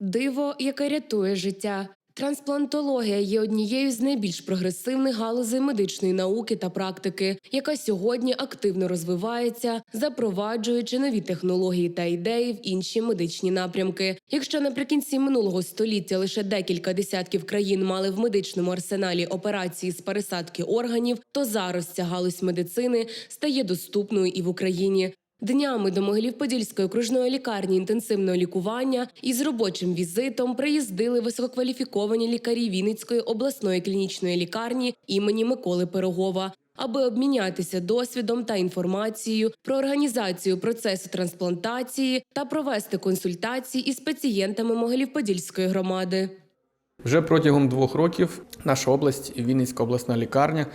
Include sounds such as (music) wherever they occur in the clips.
Диво, яке рятує життя. Трансплантологія є однією з найбільш прогресивних галузей медичної науки та практики, яка сьогодні активно розвивається, запроваджуючи нові технології та ідеї в інші медичні напрямки. Якщо наприкінці минулого століття лише декілька десятків країн мали в медичному арсеналі операції з пересадки органів, то зараз ця галузь медицини стає доступною і в Україні. Днями до Могилів-Подільської окружної лікарні інтенсивного лікування із робочим візитом приїздили висококваліфіковані лікарі Вінницької обласної клінічної лікарні імені Миколи Пирогова, аби обмінятися досвідом та інформацією про організацію процесу трансплантації та провести консультації із пацієнтами Могилів-Подільської громади. Вже протягом двох років наша область, Вінницька обласна лікарня,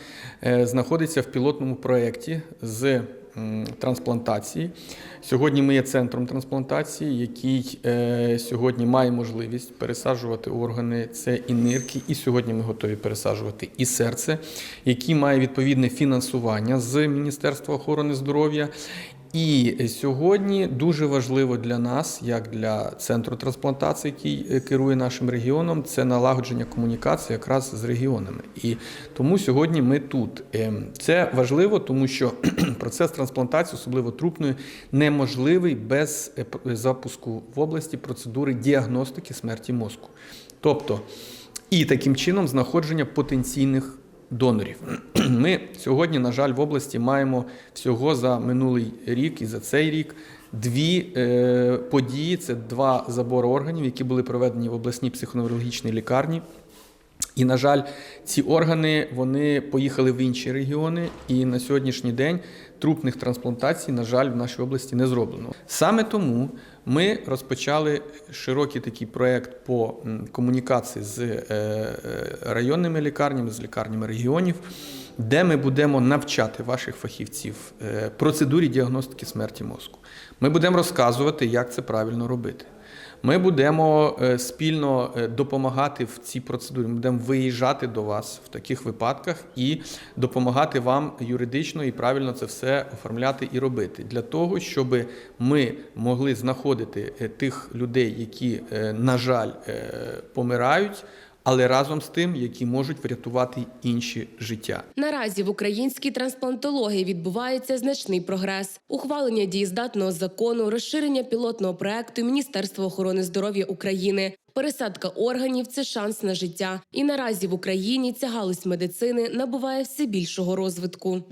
е, знаходиться в пілотному проєкті з трансплантації. Сьогодні ми є центром трансплантації, який е, сьогодні має можливість пересаджувати органи. Це і нирки, і сьогодні ми готові пересаджувати і серце, який має відповідне фінансування з Міністерства охорони здоров'я. І сьогодні дуже важливо для нас, як для центру трансплантації, який е, керує нашим регіоном, це налагодження комунікації якраз з регіонами. І тому сьогодні ми тут. Ем, Це важливо, тому що (clears throat) процес трансплантації, особливо трупної, неможливий без е, запуску в області процедури діагностики смерті мозку. Тобто, і таким чином знаходження потенційних донорів. (clears throat) Ми сьогодні, на жаль, в області маємо всього за минулий рік і за цей рік дві е, події: це два забори органів, які були проведені в обласній психоневрологічній лікарні. І, на жаль, ці органи вони поїхали в інші регіони, і на сьогоднішній день трупних трансплантацій, на жаль, в нашій області не зроблено. Саме тому ми розпочали широкий такий проект по комунікації з е, е, районними лікарнями, з лікарнями регіонів, де ми будемо навчати ваших фахівців е, процедурі діагностики смерті мозку. Ми будемо розказувати, як це правильно робити. Ми будемо е, спільно е, допомагати в цій процедурі. Ми будемо виїжджати до вас в таких випадках і допомагати вам юридично і правильно це все оформляти і робити для того, щоб ми могли знаходити е, тих людей, які, на жаль, помирають, але разом з тим, які можуть врятувати інші життя. Наразі в українській трансплантології відбувається значний прогрес: ухвалення дієздатного закону, розширення пілотного проекту Міністерства охорони здоров'я України. Пересадка органів це шанс на життя. І наразі в Україні ця галузь медицини набуває все більшого розвитку.